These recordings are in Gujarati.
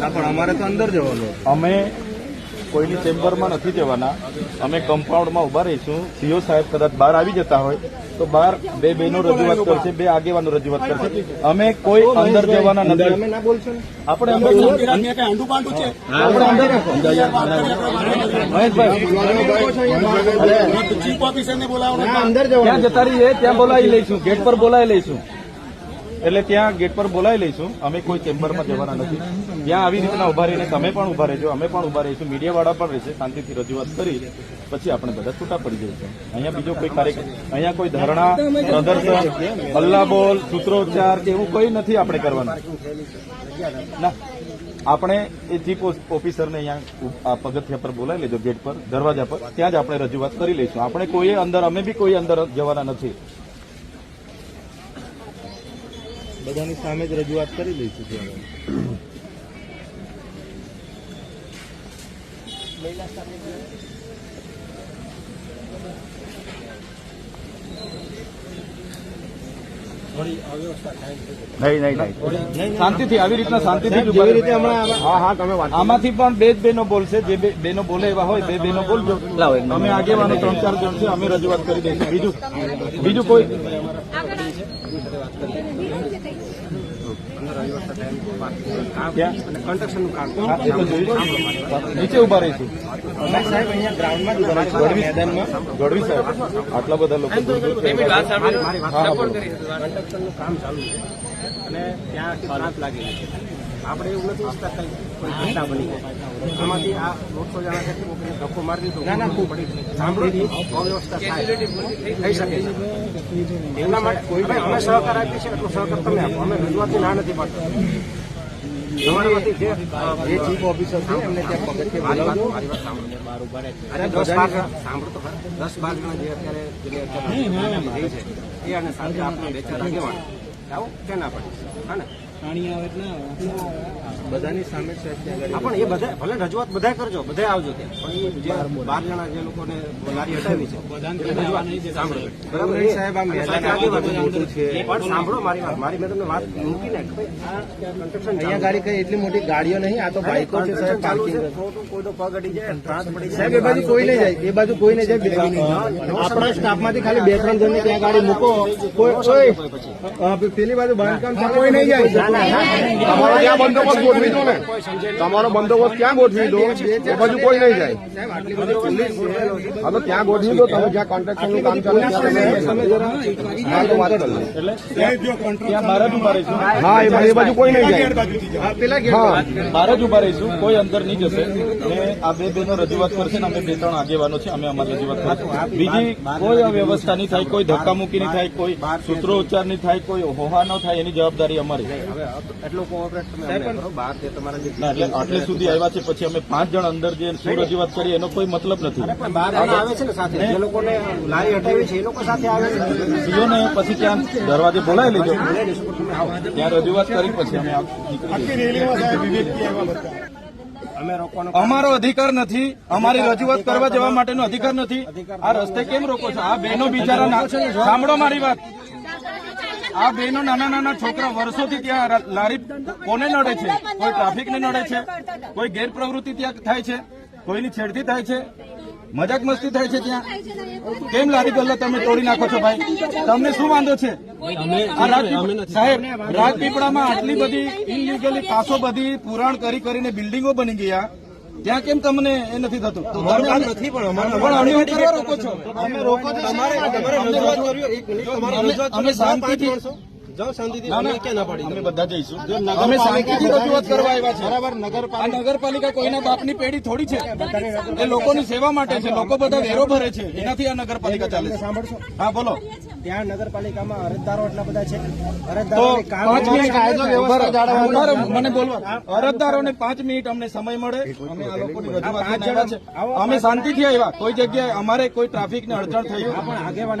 ના, પણ અમારે તો અંદર જવાનું અમે કોઈની ચેમ્બરમાં નથી જવાના. અમે કમ્પાઉન્ડમાં ઊભા રહીશું. સીઓ સાહેબ કદાચ બહાર આવી જતા હોય. તો બહાર બે બહેનો રજૂઆત કરશે બે આગેવાનો રજૂઆત કરશે. અમે કોઈ અંદર જવાના નથી. અમે ના બોલશો ને? આપણે અંદર આપણે અંદર મહેશભાઈ. અંદર જતા રહીએ ત્યાં બોલાવી લઈશું. ગેટ પર બોલાવી લઈશું. એટલે ત્યાં ગેટ પર બોલાવી લઈશું. અમે કોઈ ચેમ્બરમાં જવાના નથી. ત્યાં આવી રીતના ઊભા રહીને તમે પણ ઊભા રહેજો, અમે પણ ઊભા રહીશું. મીડિયાવાળા પણ રહેશે, શાંતિથી રજૂઆત કરી, પછી આપણે બધા છૂટા પડી જઈશું. અહીંયા બીજો કોઈ કાર્યક્રમ, અહીંયા કોઈ ધરણા, પ્રદર્શન હલ્લા બોલ સૂત્રોચ્ચાર કે એવું કોઈ નથી આપણે કરવાનું. ના, આપણે એ ચીફ ઓફિસરને અહીંયા પગથિયા પર બોલાવી લેજો ગેટ પર, દરવાજા પર. ત્યાં જ આપણે રજૂઆત કરી લઈશું. આપણે કોઈ અંદર, અમે બી કોઈ અંદર જવાના નથી. બધાની સામે જ રજૂઆત કરી લઈશું ત્યાં નહીં નહીં નહીં. શાંતિથી આવી રીતના શાંતિથી જેવી રીતે. હા હા તમે આમાંથી પણ બે જ બહેનો બોલશે જે બે બહેનો બોલે એવા હોય બે બહેનો બોલજો. અમે આગેવાનો ત્રણ ચાર જણ છે અમે રજૂઆત કરી દઈશું. બીજું બીજું કોઈ ક્યાં? કન્સ્ટ્રક્શનનું કામ. હા, તો નીચે ઊભા રહીશું અમે સાહેબ અહીંયા ગ્રાઉન્ડમાં જ ઊભા રહીશું, આ મેદાનમાં. ગઢવી સાહેબ આટલા બધા લોકો છે. કામ ચાલુ છે. અને ત્યાં લાગેલી છે. આપણે એવું નથી ઈચ્છતા કંઈ કોઈ ઘટના બની આમાંથી આ દોઢસો જણા છે કોઈને ધક્કો મારી દીધો પડી સાંભળી અવ્યવસ્થા થાય. થઈ શકે છે. એમના માટે કોઈ અમે સહકાર આપીએ છીએ એટલો સહકાર તમે આપો. અમે રજૂઆતની ના નથી પાડતા. જે જે ચીફ ઓફિસર છે એમને ત્યાં પગથિયે બોલાવજો દસ બાર સાંભળો તો દસ બાર જણા જે અત્યારે જેને અત્યારે રહી છે એ અને સાથે આપણે બે ચાર આગેવાન. આવો કે ના પડી હા ને? બધાની સામે પણ એ બધા ભલે રજૂઆત બધા કરજો બધા આવજો ત્યાં. પણ જે બાર જણા જે લોકોને લારી હટાવી છે એની રજૂઆત સાંભળો. બરાબર? સાહેબ આ મેદાન મોટું છે. પણ સાંભળો મારી વાત મારી મેં તમને વાત મૂકીને કે ભાઈ આ કન્સ્ટ્રક્શન અહીંયા ગાડી કઈ એટલી મોટી ગાડીઓ નહીં આ તો બાઈકો છે સાહેબ પાર્કિંગ કોઈ તો પગ અડી જાય ત્રાસ પડી સાહેબ એ બાજુ કોઈ નહીં જાય એ બાજુ કોઈ નહીં જાય. આપણા સ્ટાફમાંથી ખાલી બે ત્રણ જણને ત્યાં ગાડી મૂકો. કોઈ પેલી બાજુ બાંધકામ કોઈ નહીં જાય. તમારો ક્યાં બંદોબસ્ત ગોઠવી દો ને. તમારો બંદોબસ્ત ક્યાં ગોઠવી દો? એ બાજુ કોઈ નહીં જાય. સાહેબ આટલી બધી પોલીસ છે હા તો ત્યાં ગોઠવી દો તમે જ્યાં કોન્ટ્રાક્શનનું કામ ચાલે ત્યાં હા તો વાત કરી એ બાજુ- બાજુ કોઈ નહીં જાય. હા બહાર જ ઊભા રહીશું કોઈ અંદર નહીં જશે. ને આ બે બેનો રજૂઆત કરશે ને અમે બે ત્રણ આગેવાનો છે અમે અમારી રજૂઆત કરશું. બીજી કોઈ અવ્યવસ્થા નહીં થાય કોઈ ધક્કામુક્કી નહીં થાય કોઈ સૂત્રોચ્ચાર નહીં થાય કોઈ હોહા ન થાય એની જવાબદારી અમારી. હવે કોઓપરેટ તમે અમને કરો બહાર જે તમારા જે ના, એટલે આટલે સુધી આવ્યા છે પછી અમે પાંચ જણ અંદર જે શું રજૂઆત કરી એનો કોઈ મતલબ નથી. પણ બહાર એના આવે છે ને સાથે જે લોકોને લારી હટાવી છે એ લોકો સાથે આવે છે. સીઓને પછી ત્યાં દરવાજે બોલાવી લેજો. ત્યાં રજૂઆત કરી પછી અમે નીકળી અમારો અધિકાર નથી. અમારી રજૂઆત કરવા જવા માટેનો અધિકાર નથી. આ રસ્તે કેમ રોકો છો? આ બહેનો બિચારા સાંભળો મારી વાત. આ બેનો નાના નાના છોકરા વર્ષોથી ત્યાં લારી કોને નડે છે? કોઈ ટ્રાફિકને નડે છે? કોઈ ગેરપ્રવૃત્તિ ત્યાં થાય છે? કોઈની છેડતી થાય છે? મજાક મસ્તી થાય છે ત્યાં? કેમ લારી ગલ્લા તમે તોડી નાખો છો ભાઈ? તમને શું વાંધો છે? સાહેબ રાજપીપળામાં આટલી બધી ઇનલીગલી પાસો બધી પુરાણ કરી કરીને બિલ્ડિંગો બની ગયા. ત્યાં કેમ તમને એ નથી થતું? નથી પણ અમે રોકો છો. અમે રોકો છો તમારે તમારે રજૂઆત કર્યો એક મિનિટ. તમારે અમે- શાંતિથી- નગરપાલિકા અમે શાંતિથી રજૂઆત કરવા આવ્યા છે. બરાબર નગરપાલિકા આ નગરપાલિકા કોઈના બાપની પેઢી થોડી છે. એ લોકોની સેવા માટે છે. લોકો બધા વેરો ભરે છે. એનાથી આ નગરપાલિકા ચાલે છે. સાંભળશો. હા બોલો. ત્યાં નગરપાલિકામાં અરજદારો એટલા બધા છે. અરજદારો મને બોલવા. અરજદારોને પાંચ મિનિટ અમને સમય મળે. અમે આ લોકોની રજૂઆત છે. અમે શાંતિથી આવ્યા. કોઈ જગ્યાએ અમારે કોઈ ટ્રાફિકને અડચણ થઈ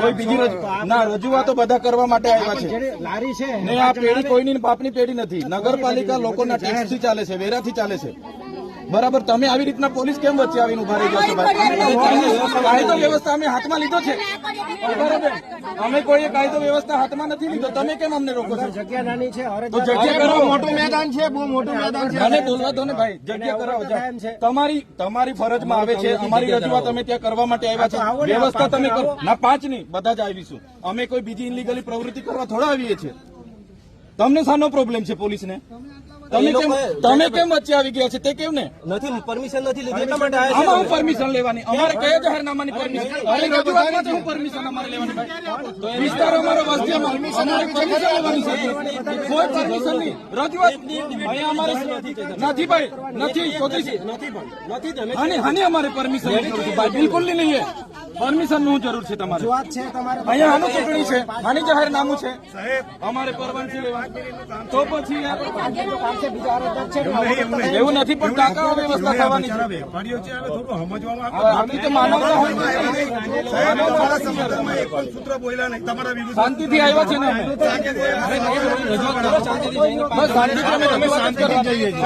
કોઈ બીજી ના રજૂઆતો બધા કરવા માટે આવ્યા છે. લારી છે ને આ પેઢી કોઈની બાપની પેઢી નથી. નગરપાલિકા લોકોના ટેક્સથી ચાલે છે વેરાથી ચાલે છે. બરાબર તમે આવી રીતના પોલીસ કેમ વચ્ચે આવીને ઊભા રહી જશો કાયદો વ્યવસ્થા અમે હાથમાં લીધો છે. બરાબર. અમે કોઈ કાયદો વ્યવસ્થા હાથમાં નથી લીધો. તમે કેમ અમને રોકો છો? જગ્યા નાની છે તો જગ્યા બહુ મોટું મેદાન છે બહુ મોટું મેદાન છે. મને બોલવા દો ને ભાઈ. જગ્યા કરાવો ટાઈમ છે. જાઓ. તમારી તમારી ફરજમાં આવે છે. અમારી રજૂઆત અમે ત્યાં કરવા માટે આવ્યા છે. ને, વ્યવસ્થા તમે કરો. ના પાંચ નહીં બધા જ આવીશું. અમે કોઈ બીજી ઇનલીગલી પ્રવૃત્તિ કરવા થોડા આવીએ છીએ. તમને શાનો પ્રોબ્લેમ છે પોલીસને? તમે કેમ તમે કેમ વચ્ચે આવી ગયા છે? તે કેમ ને નથી પરમિશન નથી લીધી. એટલા માટે આવ્યા આમાં હું પરમિશન લેવાની? અમારે કયા જાહેરનામાની પરમિશન અરે રજૂઆતમાં તો હું પરમિશન અમારે લેવાની ભાઈ? વિસ્તાર અમારો વસ્તીમાં અમારે પરમિશન લેવાની છે. કોઈ પરમિશન નહીં. રજૂઆત અહીંયા અમારે નથી ભાઈ. નથી ચૌધરી નથી પણ. નથી તમે હાની હાની અમારે પરમિશન ભાઈ બિલકુલ નહીં. પરમિશનનું જરૂર છે તમારે. વાત છે તમારે? અહીંયા આનું ચૂંટણી છે. આની જાહેરનામું છે. અમારે પરવાનગી લેવાની. તો પછી છે બીજા અરજદાર છે ને એવું નથી પણ કાકા વ્યવસ્થા થવાની છે. આપણી તો માનવતા હોય શાંતિથી આવ્યા છે ને બસ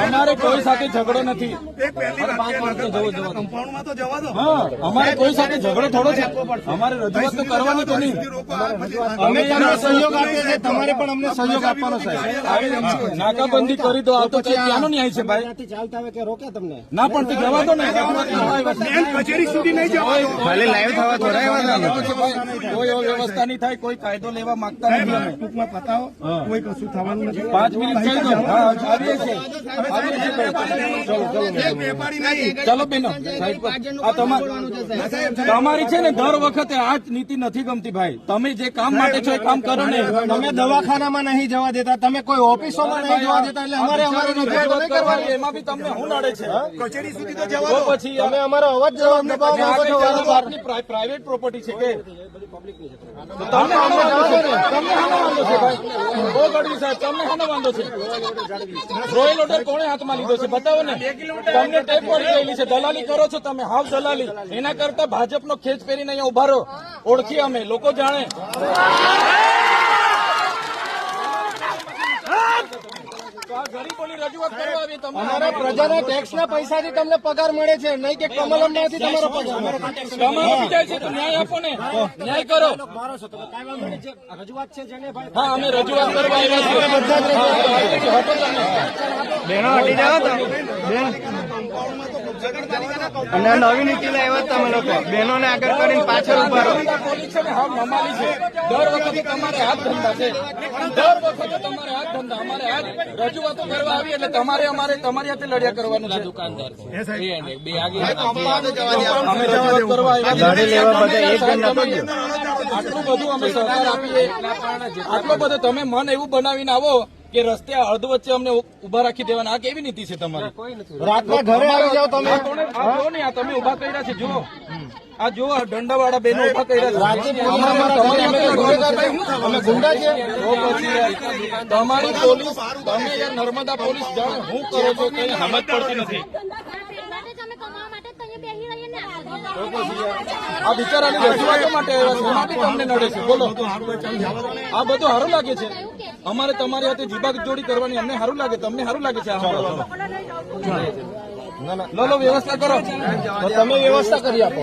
અમારે કોઈ સાથે ઝઘડો નથી. હા અમારે કોઈ સાથે ઝઘડો થોડો છે. અમારે રજૂઆત તો કરવાની તો નહીં. અમે તમને સહયોગ આપીએ છીએ. તમારે પણ અમને સહયોગ આપવાનો સાહેબ. નાકાબંધી કરી દો. આ તો કઈ ક્યાંનો ન્યાય છે ભાઈ. ચાલતા આવે કે રોકે તમને? ના પણ તે જવા દો ને. કચેરી સુધી નહીં જવા ભલે લાઈવ થવા થોડા આવ્યા કોઈ એવો વ્યવસ્થા નહીં થાય. કોઈ કાયદો લેવા માંગતા નથી અમે. કોઈ કશું થવાનું નથી. પાંચ મિનિટ થઈ ગયો. હા આવીએ છીએ. ચલો ચલો. ચલો બેનો. સાહેબ આ તમા- તમારી છે ને દર વખતે આ જ નીતિ નથી ગમતી ભાઈ. તમે જે કામ માટે છો એ કામ કરો ને. તમે દવાખાનામાં નહીં જવા દેતા તમે કોઈ ઓફિસોમાં નહીં જવા દેતા એટલે અમારે અમારી રજૂઆત રજૂઆત નહીં કરવાની. કરવાની. એમાં બી તમને શું નડે છે. કચેરી સુધી તો તો પછી અમે અમારો અવાજ જવાબ પ્રાઇવેટ પ્રોપર્ટી છે કે? પબ્લિક છે તમને હાનો વાંધો છે ભાઈ. બહુ ગઢવી સાહેબ, તમને હાનો વાંધો છે. રોયલ ઓર્ડર કોણે હાથમાં લીધો છે, બતાવો ને? તમને ટેપ પડી ગયેલી છે, દલાલી કરો છો તમે, હાવ દલાલી. એના કરતા ભાજપનો ખેંચ પહેરીને અહીંયા ઊભા રહો. ઓળખીએ અમે, લોકો જાણે. તો આ ગરીબોની રજૂઆત કરવા આવી તમે પ્રજાના ટેક્સના પૈસાથી તમને પગાર મળે છે નહીં કે કમલમમાંથી તમારો પગાર કમાવા જાય છે તો ન્યાય આપો ને ન્યાય કરો મારો છો તમે કાયમ મળે છે રજૂઆત છે જેને ભાઈ હા અમે રજૂઆત કરવા આવ્યા છીએ હટો તમે. બેનો હટી જાઓ તો અને નવી નીતિ લાવ્યા તમે લોકો. બહેનોને આગળ કરીને પાછળ ઊભા રહો. નર્મદા છે ને હાવ નમાલી છે દર વખતે તમારે હાથ ધંધા છે. દર વખતે તમારે હાથ ધંધા. અમારે હાથ રજૂઆતો કરવા આવી એટલે તમારે અમારે તમારી હાથે લડ્યા કરવાનું છે. દુકાનદાર અમે રજૂઆત કરવા આવ્યા. આટલું બધું અમે સહકાર આપીએ. આટલો બધો તમે મન એવું બનાવીને આવો કે રસ્તે અડધ વચ્ચે અમને ઊભા રાખી દેવાના. આ કેવી નીતિ છે તમારી? રાતના ઘરે આવી જાવ તમે. જો ને આ તમે ઊભા કર્યા છે જો આ જો આ દંડાવાળા બેનો ઊભા કર્યા છે. તમારી અમે તો ગુનેગાર ભાઈ, અમે ગુંડા છીએ તો પછી યાર, તમારી પોલીસ તમે યાર નર્મદા પોલીસ જાણ હું કરો છો કઈ સમજ પડતી નથી. અમે કમાવા માટે જ તો અહીંયા બેસી રહીએ ને આ બિચારાની રજૂઆતો માટે આવ્યા છે. એમાં તમને નડે છે. બોલો. આ બધું સારું લાગે છે. અમારે તમારી જીબાગ જોડી કરવાની અમને સારું લાગે તમને સારું લાગે છે આ. લો લો વ્યવસ્થા કરો. તો તમે વ્યવસ્થા કરી આપો.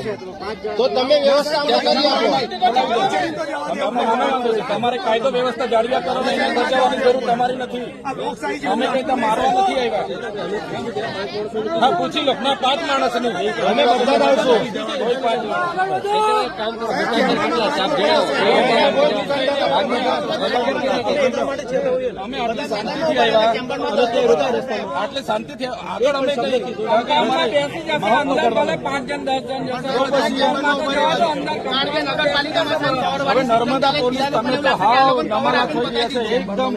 તો તમે વ્યવસ્થા અમને કરી આપો. તમારે કાયદો વ્યવસ્થા જાળવ્યા કરો ને એને બચાવવાની જરૂર તમારી નથી. અમે કઈ ત્યાં મારવા નથી આવ્યા. હા પૂછી લો. ના પાંચ માણસ નહીં અમે બધા આવશો. કોઈ પાંચ અમે આટલી શાંતિથી આવ્યા. આટલી શાંતિથી આગળ અમે કઈ નર્મદા પોલીસ તમે તો હાવ નમરા થઈ ગયા છે એકદમ.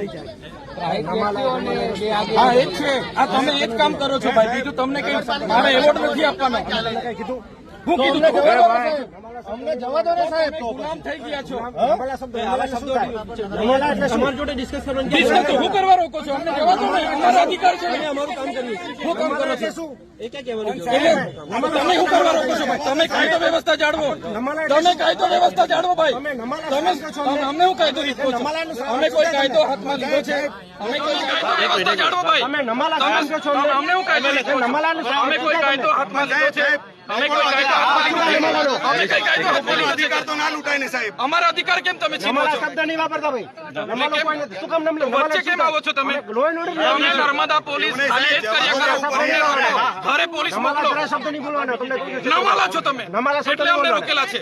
હા એ જ છે. આ તમે એ જ કામ કરો છો ભાઈ બીજું તમને કઈ મારે એવોર્ડ નથી આપવાનો. હું કીધું તું? અમને જવા દો ને સાહેબ. તો ગુલામ થઈ ગયા છો. તમારી જોડે ડિસ્કસ કરવાની ડિસ્કસ તો હું કરવા રોકો છો? અમને જવા દો ને. અમારો અધિકાર છે. અમે અમારું કામ કરીએ હું કામ કરો છો? એ ક્યાં કહેવાનું છે? એટલે તમે હું કરવા રોકો છો ભાઈ? તમે કાયદો વ્યવસ્થા જાળવો. તમે કાયદો વ્યવસ્થા જાળવો ભાઈ. તમે અમને? હું કાયદો રીતો છો અમે કોઈ કાયદો હાથમાં લીધો છે? અમે કોઈ કાયદો વ્યવસ્થા જાળવો ભાઈ. તમે નમાલા કામ કરો છો અમને હું કાયદો લીધો છો? અમે કોઈ કાયદો હાથમાં લીધો છે? અમારા અધિકાર કેમ તમે છો? શબ્દ નહીં વાપરતા ભાઈ. નમાલો કેમ? કોઈ નથી. શું કામ નામ લે? નમાલા વચ્ચે કેમ આવો છો તમે? લો એન્ડ ઓર્ડર તમે નર્મદા પોલીસ ખાલી એક કર્યા કરો ઘરે પોલીસ મોકલો. શબ્દ નહીં બોલવાનો. છે. નમાલા છો તમે? એટલે અમને રોકેલા છે.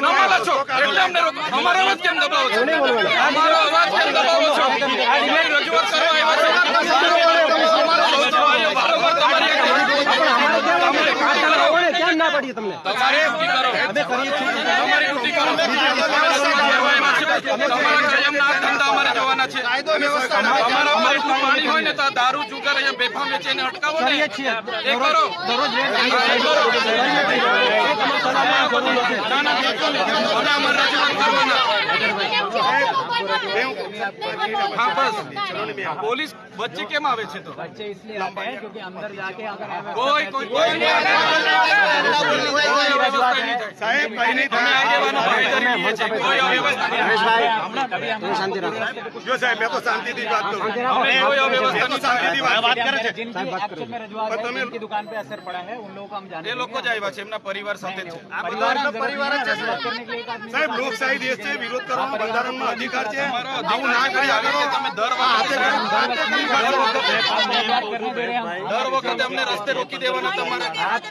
નમાલા છો. એટલે અમને અમારો અવાજ કેમ દબાવો છો? અમારો અવાજ કેમ દબાવો છો? રજૂઆત કરવા આવ્યા છો અમારો ભાઈઓ બરોબર તમારી ના પાડીએ તમને. તમારી ડ્યુટી કરો. અમારે છે દારૂ જુગાર અહીંયા બેફામ પોલીસ વચ્ચે કેમ આવે છે તો કોઈ કોઈ સાહેબ કઈ નહીં થાય. સાહેબ કઈ નહીં અમે આગેવાનો ભાગીદારી લઈએ છીએ. કોઈ અવ્યવસ્થા નહીં થાય. જો સાહેબ મેં તો શાંતિથી જ વાત કરું અમે કોઈ અવ્યવસ્થા નહીં થાય. શાંતિથી વાત કરે છે जिनकी एक्चुअल में रजूआत है जिनकी दुकान पे असर पड़ा है उन लोगों को हम એ जानते લોકો જ આવ્યા છે એમના પરિવાર સાથે છે परिवार की परिवार रजूआत करने के लिए एक आदमी સાહેબ લોકશાહી દેશ છે વિરોધ કરવાનો બંધારણમાં અધિકાર છે અમારો અધિકાર ના કરી આવી રીતે તમે દર વખતે रजूआत करने दे रहे हैं हम દર વખતે અમને રસ્તે રોકી દેવાના તમારે કાયદો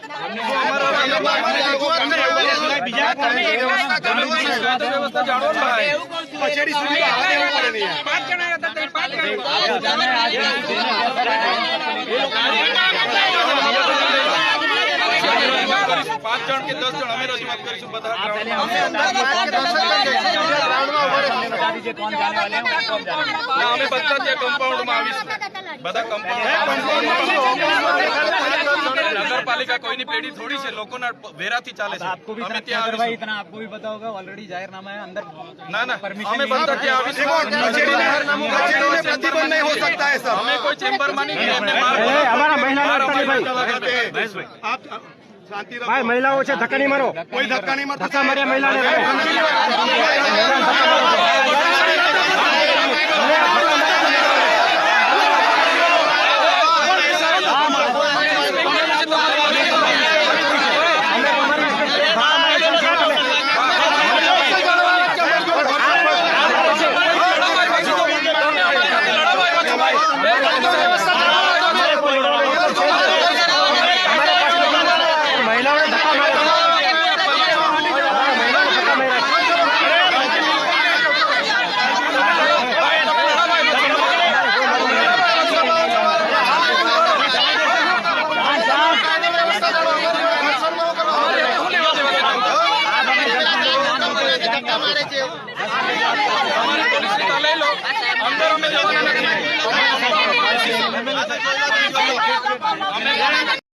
પાંચ જણ કે દસ જણ અમે બધા અમે બધા જે કમ્પાઉન્ડમાં આવીશું બધા કમ્પાઉન્ડ નગરપાલિકા કોઈની પેઢી થોડી છે લોકોના વેરાથી ચાલે છે आपको भी અમે इतना ત્યાં भाई આવીશું इतना आपको भी पता होगा ऑलरेडी जाहिरनामा है अंदर ના ના Permission અમે नहीं બધા है। ત્યાં देखो આવીશું कचेरी में कचेरी में प्रतिबंध नहीं हो सकता है सर અમે કોઈ ચેમ્બરમાં નહીં ગયા. અમને માર એ, અમારા મહિલા માર લડતા નહીં અમારી ભાઈ. જવા દે. आप शांति रखो ભાઈ મહિલાઓ છે ધક્કા નહીં મારો कोई धक्का नहीं मत ધક્કા માર્યા મહિલાને મહિલાઓને